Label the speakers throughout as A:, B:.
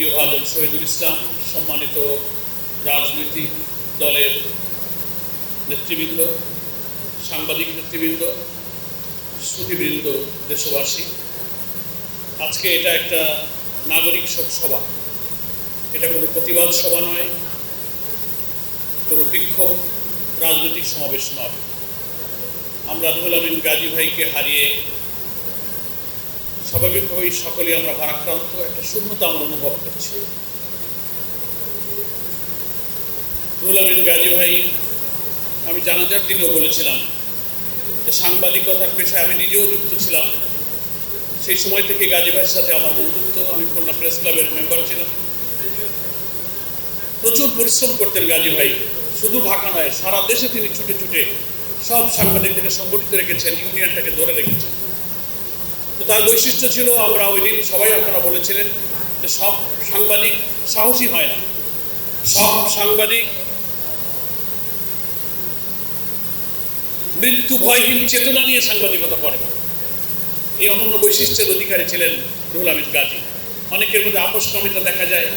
A: প্রিয় ভাজন শহীদুল ইসলাম সম্মানিত রাজনৈতিক দলের নেতৃবৃন্দ, সাংবাদিক নেতৃবৃন্দ, শ্রুতিবৃন্দ, দেশবাসী। আজকে এটা একটা নাগরিক সভা। এটা কোনো প্রতিবাদ সভা নয়, কোনো বিক্ষোভ, রাজনৈতিক সমাবেশ নয়। আমরা রুহুল আমিন গাজী ভাইকে হারিয়ে স্বাভাবিকভাবেই সকলে আমরা ভারাক্রান্ত, একটা শূন্যতা আমরা অনুভব করছি। রুহুল আমিন ভাই আমি জানাজার দিনও বলেছিলাম যে সাংবাদিকতার পেশায় আমি নিজেও যুক্ত ছিলাম। সেই সময় থেকে গাজী সাথে আমার বন্ধুত্ব, আমি খুলনা প্রেস ক্লাবের মেম্বার ছিলাম। প্রচুর পরিশ্রম করতেন গাজী ভাই। শুধু ঢাকা নয়, সারা দেশে তিনি ছুটে ছুটে সব সাংবাদিকদেরকে সংগঠিত রেখেছেন, ইউনিয়নটাকে ধরে রেখেছেন। তো তার বৈশিষ্ট্য ছিল আমরা ওই দিন সবাই আপনারা বলেছিলেন যে সব সাংবাদিক সাহসী হয় না। সব সাংবাদিক মৃত্যু ভয়হীন চেতনা নিয়ে সাংবাদিকতা করে এই অনন্য বৈশিষ্ট্যের অধিকারী ছিলেন রুহুল আমিন গাজী। অনেকের মধ্যে আপোষকামিতা দেখা যায়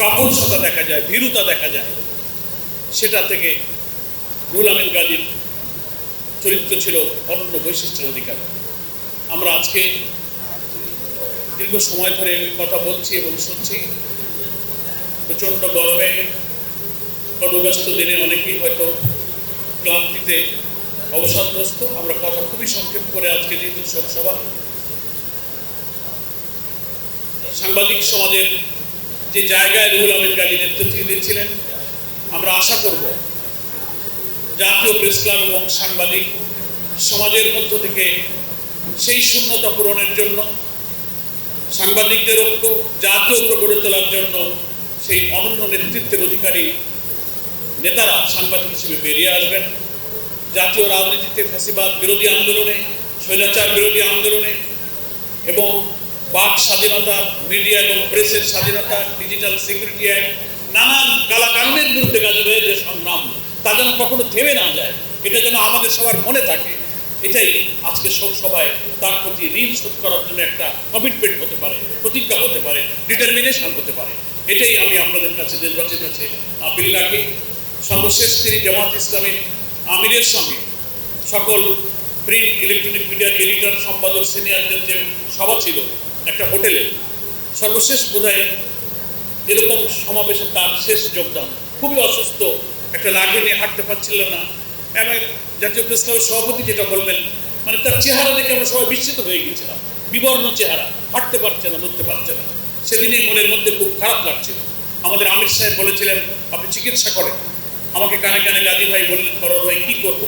A: কাপুরসতা দেখা যায়, ভীরুতা দেখা যায়। সেটা থেকে রুহুল আমিন গাজীর চরিত্র ছিল অনন্য বৈশিষ্ট্যের অধিকারী। আমরা আজকে দীর্ঘ সময় ধরে কথা বলছি এবং শুনছি। প্রচণ্ড গরমে, কর্মব্যস্ত দিনে অনেকেই হয়তো ক্লান্তিতে অবসাদগ্রস্ত। আমরা কথা খুবই সংক্ষেপ করে আজকে যেহেতু সভা সাংবাদিক সমাজের যে জায়গায় রুহুল আমিন গাজী নেতৃত্ব দিয়েছিলেন আমরা আশা করব জাতীয় প্রেস ক্লাব এবং সাংবাদিক সমাজের মধ্য থেকে সেই শূন্যতা পূরণের জন্য, সাংবাদিকদের ঐক্য, জাতীয় ঐক্য গড়ে তোলার জন্য সেই অনন্য নেতৃত্বের অধিকারী নেতারা সাংবাদিক হিসেবে বেরিয়ে আসবেন। জাতীয় রাজনীতিতে ফ্যাসিবাদ বিরোধী আন্দোলনে, স্বৈরাচার বিরোধী আন্দোলনে এবং বাক স্বাধীনতা, মিডিয়া এবং প্রেসের স্বাধীনতা, ডিজিটাল সিকিউরিটি অ্যাক্ট, নানান কালাকানুনের বিরুদ্ধে গাজবের যে সংগ্রাম, তা যেন কখনো থেমে না যায়, এটা যেন আমাদের সবার মনে থাকে। এটাই আজকে সভায় তার প্রতি ঋণ শোধ করার জন্য একটা কমিটমেন্ট হতে পারে, প্রতিজ্ঞা হতে পারে ডিটারমিনেশন হতে পারে। এটাই আমি আপনাদের কাছে, দেশবাসীর কাছে আপিল রাখি। সর্বশেষ তিনি জামাত ইসলামের আমিরের সঙ্গে সকল প্রিন্ট ইলেকট্রনিক মিডিয়ার এডিটর, সম্পাদক, সিনিয়রদের যে সভা ছিল একটা হোটেলে, সর্বশেষ বোধহয় এরকম সমাবেশে তার শেষ যোগদান। খুবই অসুস্থ, একটা লাঠি নিয়ে হাঁটতে পারছিল না। এমন জাতীয় প্রেস ক্লাবের সভাপতি যেটা বললেন মানে তার চেহারা দেখে আমরা সবাই বিস্মিত হয়ে গেছিলাম। বিবর্ণ চেহারা, হাঁটতে পারছে না ধরতে পারছে না। সেদিনই মনের মধ্যে খুব খারাপ লাগছিল। আমাদের আমির সাহেব বলেছিলেন, আপনি চিকিৎসা করেন। আমাকে কানে কানে গাজী ভাই বললেন ফরদ ভাই, কী করব?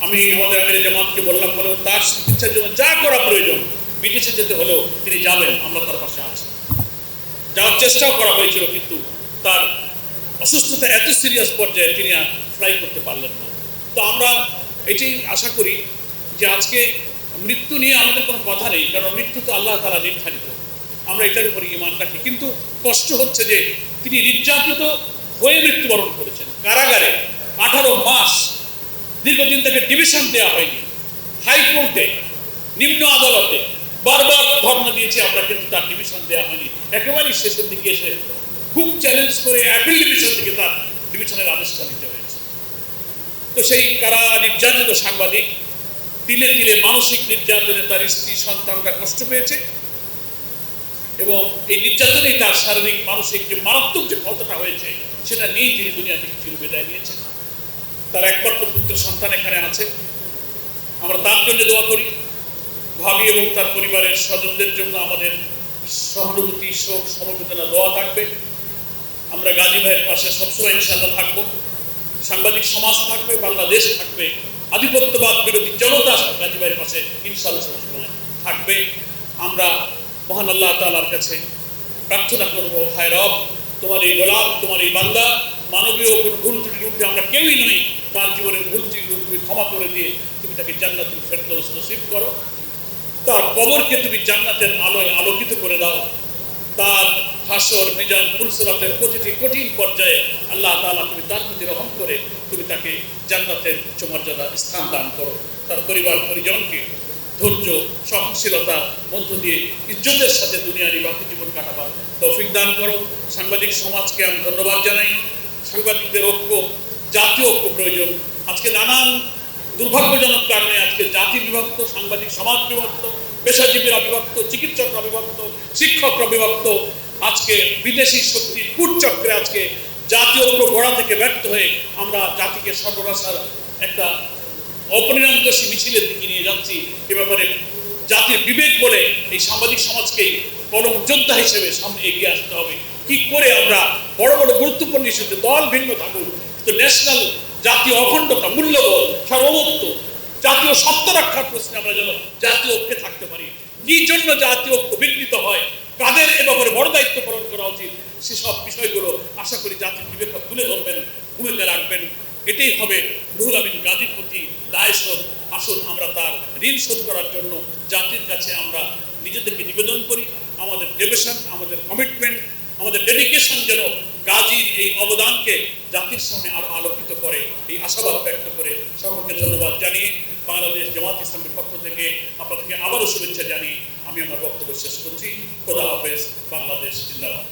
A: আমি আমাদের আমির জামাতকে বললাম, বলে, তার চিকিৎসার জন্য যা করা প্রয়োজন, বিদেশে যেতে হলেও তিনি যাবেন, আমরা তার পাশে আছি। যাওয়ার চেষ্টাও করা হয়েছিল, কিন্তু তার অসুস্থতা এত সিরিয়াস পর্যায়ে তিনি আর ফ্লাই করতে পারলেন না। তো আমরা এটাই আশা করি যে আজকে মৃত্যু নিয়ে আমাদের কোনো কথা নেই, কারণ মৃত্যু তো আল্লাহ তালা নির্ধারিত। আমরা এটার উপরে ইমান রাখি। কিন্তু কষ্ট হচ্ছে যে তিনি নির্যাতিত হয়ে মৃত্যুবরণ করেছেন। কারাগারে আঠারো মাস দীর্ঘদিন তাকে ডিভিশন দেওয়া হয়নি। হাইকোর্টে, নিম্ন আদালতে বারবার ধর্ণা দিয়েছে, আমরা কিন্তু তার ডিভিশন দেওয়া হয়নি। একেবারেই শেষের দিকে এসে খুব চ্যালেঞ্জ করে অ্যাপিল ডিভিশন থেকে তার ডিভিশনের আদেশটা নিতে হয়েছে। তো সেই কারা নির্যাতিত সাংবাদিক তিলে তিলে মানসিক নির্যাতনে তার স্ত্রী, সন্তানরা কষ্ট পেয়েছে এবং এই নির্যাতনেই তার শারীরিক, মানসিক যে মারাত্মক যে ক্ষতটা হয়েছে, সেটা নিয়েই তিনি দুনিয়া থেকে চির বিদায় নিয়েছেন। তার একমাত্র পুত্র সন্তান এখানে আছে। আমরা তার জন্য দোয়া করি। ভাবি এবং তার পরিবারের স্বজনদের জন্য আমাদের সহানুভূতি, শোক, সমবেদনা, দোয়া থাকবে। আমরা গাজী ভাইয়ের পাশে সবসময় ইনশাল্লাহ থাকব। সাংবাদিক সমাজ থাকবে, বাংলাদেশ থাকবে, আধিপত্যবাদ বিরোধী জনতা গাজী ভাইয়ের পাশে ইনশাল্লাহ সবসময় থাকবে। আমরা মহান আল্লাহ তালার কাছে প্রার্থনা করব, হায় রব, তোমার এই গোলাম, তোমার এই বান্দা, মানবীয় কোনো ভুল ত্রুটি উঠে আমরা কেউই নই, তার জীবনের ভুল ত্রুটি তুমি ক্ষমা করে দিয়ে তুমি তাকে জান্নাতুল ফেরদৌস নসিব করো। তার কবরকে তুমি জান্নাতের আলোয় আলোকিত করে দাও। তার হাসর মিজান ফুলসরাতের প্রতিটি কঠিন পর্যায়ে আল্লাহ তাআলা তুমি তার প্রতি রহম করে তুমি তাকে জান্নাতের উচ্চ মর্যাদা স্থান দান করো। তার পরিবার, পরিজনকে ধৈর্য সহনশীলতার মধ্য দিয়ে ইজ্জতের সাথে দুনিয়ারই বাকি জীবন কাটাবার তৌফিক দান করো। সাংবাদিক সমাজকে আমি ধন্যবাদ জানাই। সাংবাদিকদের ঐক্য জাতীয় ঐক্য প্রয়োজন। আজকে নানান দুর্ভাগ্যজনক কারণে আজকে জাতি বিভক্ত সাংবাদিক সমাজ বিভক্ত পেশাজীবীরা বিভক্ত চিকিৎসকরা বিভক্ত শিক্ষকরা বিভক্ত আজকে বিদেশি শক্তির কূটচক্রে আজকে জাতীয় ঐক্য গোড়া থেকে ব্যর্থ হয়ে আমরা জাতিকে সর্বনাশার একটা অপরিণামদর্শী মিছিলের দিকে নিয়ে যাচ্ছি। এ ব্যাপারে জাতির বিবেক বলে এই সামাজিক সমাজকে পরম যোদ্ধা হিসেবে সামনে এগিয়ে আসতে হবে। কি করে আমরা বড় বড় গুরুত্বপূর্ণ ইস্যুতে দল ভিন্ন থাকুক? তো ন্যাশনাল জাতীয় অখণ্ডতা, মূল্যবোধ, সার্বভৌমত্ব জাতীয় সত্য রক্ষার প্রশ্নে আমরা যেন জাতীয় ঐক্যে থাকতে পারি। কি জন্য জাতীয় ঐক্য বিঘ্নিত হয় কাদের এ ব্যাপারে বড় দায়িত্ব পালন করা উচিত। সেসব বিষয়গুলো আশা করি জাতির বিবেক তুলে ধরবেন ভূমিকা রাখবেন। এটাই হবে রুহুল আমিন গাজীর প্রতি দায় শোধ। আসুন আমরা তার ঋণ শোধ করার জন্য জাতির কাছে আমরা নিজেদেরকে নিবেদন করি। আমাদের ডেভেশন আমাদের কমিটমেন্ট আমাদের ডেডিকেশন যেন গাজীর এই অবদানকে জাতির সামনে আরও আলোকিত করে। এই আশাবাদ ব্যক্ত করে সকলকে ধন্যবাদ জানিয়ে বাংলাদেশ জামাত ইসলামের পক্ষ থেকে আপনাদেরকে আবারও শুভেচ্ছা জানিয়ে আমি আমার বক্তব্য শেষ করছি। খোদা হাফেজ, বাংলাদেশ জিন্দাবাদ।